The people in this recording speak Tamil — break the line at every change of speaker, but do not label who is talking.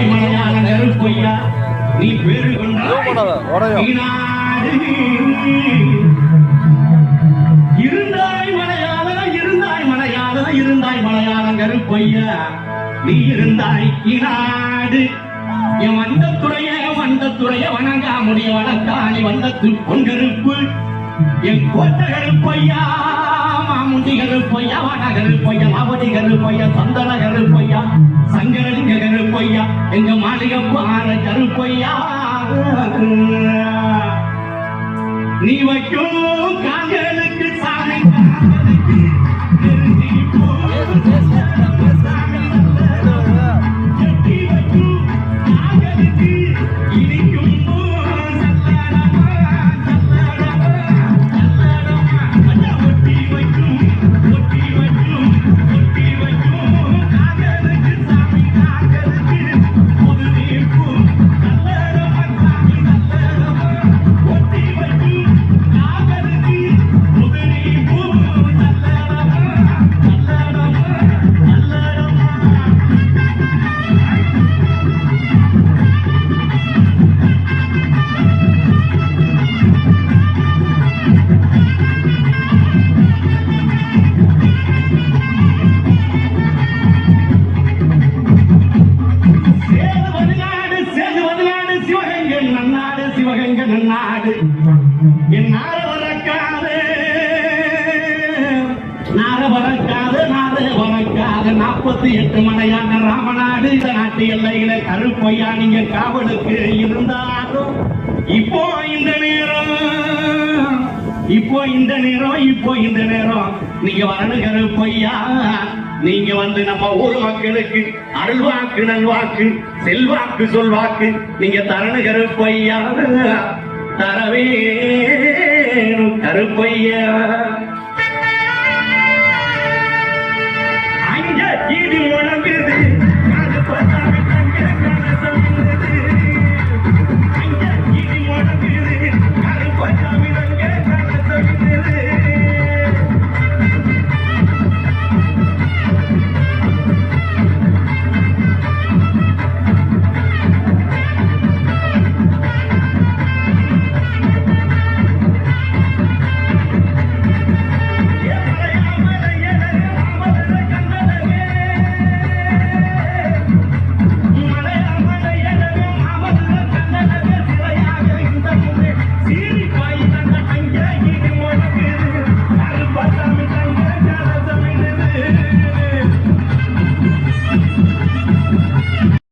இருந்தாய் மலையான நெருப்பையா நீ பேரு இருந்தாய் மலையாள இருந்தாய் மலையாள இருந்தாய் மலையாள கருப்பையா நீ இருந்தாய் இனாடு என் வந்த துறைய வந்த துறைய வணங்கா முடிய வணக்காணி வந்தத்து பொன்கருப்பு. என் கோட்ட கருப்பையா மாமுண்டி கருப்பையா வன கருப்பையா மாவடி கருப்பையா சந்தன கருப்பையா சங்கரலிங்க கருப்பையா எங்க மாளிகை பாற கருப்பையா நீ வைக்கும் காதலுக்கு சாலை காதலுக்கு நார வரக்காது நார வரக்காது நார வரக்காது நாற்பத்தி எட்டு மலையான ராமநாடு இந்த நாட்டு எல்லையில கருப்பையா நீங்க காவலுக்கு இருந்தாலும் இப்போ இந்த நேரம் இப்போ இந்த நேரம் இப்போ இந்த நேரம். நீங்க வரணும் கருப்பையா நீங்க வந்து நம்ம ஊர் மக்களுக்கு அருள்வாக்கு நல்வாக்கு செல்வாக்கு சொல்வாக்கு. நீங்க தரணு கருப்பையா தரவே கருப்பையா.